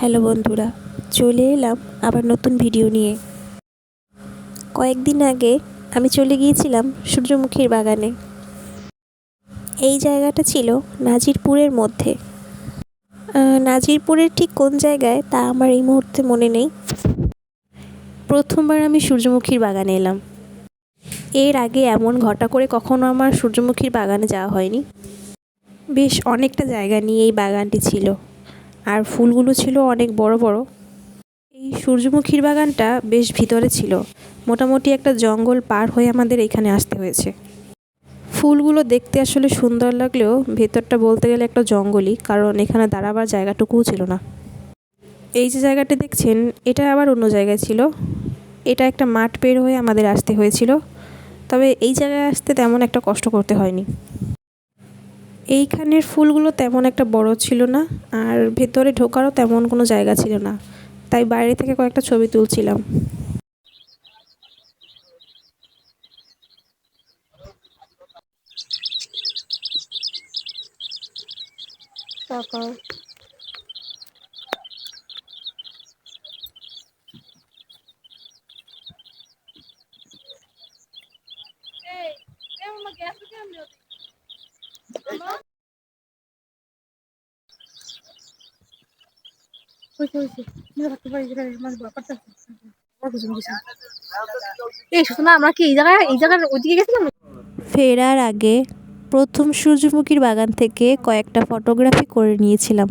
Hello বন্ধুরা, চলে এলাম আবার নতুন ভিডিও নিয়ে। কয়েকদিন আগে আমি চলে গিয়েছিলাম সূর্যমুখীর বাগানে। এই জায়গাটা ছিল নাজিরপুরের মধ্যে। নাজিরপুরের ঠিক কোন জায়গায় তা আমার এই মুহূর্তে মনে নেই। প্রথমবার আমি সূর্যমুখীর বাগানে এলাম। এর আগে এমন ঘটা করে কখনো আমার সূর্যমুখীর বাগানে যাওয়া হয়নি। বেশ অনেকটা জায়গা নিয়ে এই বাগানটি ছিল। আর ফুলগুলো ছিল অনেক বড় বড়। এই সূর্যমুখীর বাগানটা বেশ ভিতরে ছিল। মোটামুটি একটা জঙ্গল পার হয়ে আমাদের এখানে আসতে হয়েছে। ফুলগুলো দেখতে আসলে সুন্দর লাগলেও ভেতরটা বলতে গেলে একটা জঙ্গলই, কারণ এখানে দাঁড়াবার জায়গাটুকুও ছিল না। এই যে জায়গাটি দেখছেন, এটা আবার অন্য জায়গায় ছিল। এটা একটা মাঠ পের হয়ে আমাদের আসতে হয়েছিল। তবে এই জায়গায় আসতে তেমন একটা কষ্ট করতে হয়নি। এইখানের ফুলগুলো তেমন একটা বড় ছিল না, আর ভেতরে ঢোকারও তেমন কোনো জায়গা ছিল না। তাই বাইরে থেকে কয়েকটা ছবি তুলছিলাম। তারপর এই শোনা আমরা কি এই এই ফেরার আগে প্রথম সূর্যমুখীর বাগান থেকে কয়েকটা ফটোগ্রাফি করে নিয়েছিলাম।